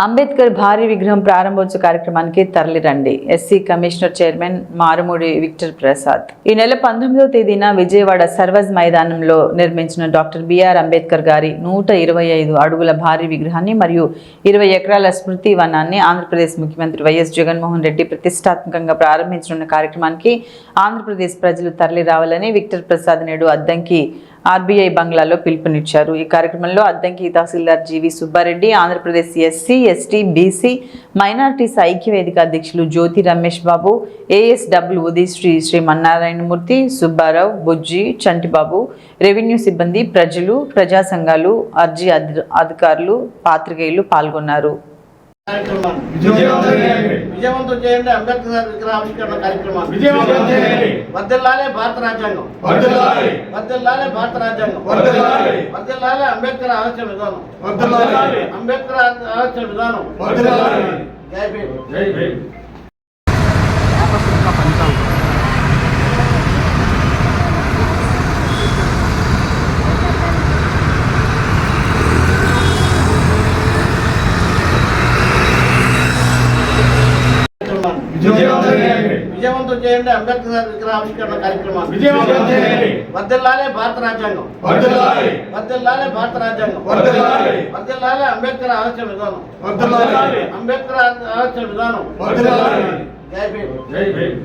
అంబేద్కర్ భారీ విగ్రహం ప్రారంభోత్సవ కార్యక్రమానికి తరలిరండి. SC commissioner chairman Marumudi Victor Prasad. ఈ నెల పంతొమ్మిదవ తేదీన విజయవాడ సర్వజ్ మైదానంలో నిర్మించిన డాక్టర్ బిఆర్ అంబేద్కర్ గారి నూట ఇరవై ఐదు అడుగుల భారీ విగ్రహాన్ని మరియు ఇరవై ఎకరాల స్మృతి వనాన్ని ఆంధ్రప్రదేశ్ ముఖ్యమంత్రి వైఎస్ జగన్మోహన్ రెడ్డి ప్రతిష్టాత్మకంగా ప్రారంభించనున్న కార్యక్రమానికి ఆంధ్రప్రదేశ్ ప్రజలు తరలి రావాలని విక్టర్ ప్రసాద్ నేడు అద్దంకి ఆర్బీఐ బంగ్లాలో పిలుపునిచ్చారు. ఈ కార్యక్రమంలో Addanki tahsildar GV Subbareddy Andhra Pradesh SC ST BC minorities ఐక్యవేదిక అధ్యక్షులు జ్యోతి రమేష్ బాబు ఏఎస్డబ్ల్యూ ఉదయశ్రీ శ్రీ మన్నారాయణమూర్తి సుబ్బారావు బుజ్జి చంటిబాబు రెవెన్యూ సిబ్బంది ప్రజలు ప్రజా సంఘాలు అర్జీ అధి- అధికారులు పాత్రికేయులు పాల్గొన్నారు. కార్యక్రమాన్ని విజయవంతం చేయండి. అంబేద్కర్ గారి విగ్రహావిష్కరణ కార్యక్రమాన్ని విజయవంతం చేయండి. భారత రాజ్యాంగం. వర్ధిల్లాలే భారత రాజ్యాంగం. వర్ధిల్లాలే అంబేద్కర్ ఆలోచన విధానం వర్ధిల్లాలి. అంబేద్కర్ ఆలోచన విధానం వర్ధిల్లాలి. జై భీమ్ జై భీమ్. కార్యక్రమాన్ని విజయవంతం చేయండి. అంబేద్కర్ గారి విగ్రహావిష్కరణ చేయండి. వర్ధిల్లాలే భారత రాజ్యాంగం. వర్ధిల్లాలే భారత రాజ్యాంగం. వర్ధిల్లాలే అంబేద్కర్ ఆలోచన విధానం. అంబేద్కర్ ఆలోచన విధానం. జై భీమ్ జై భీమ్.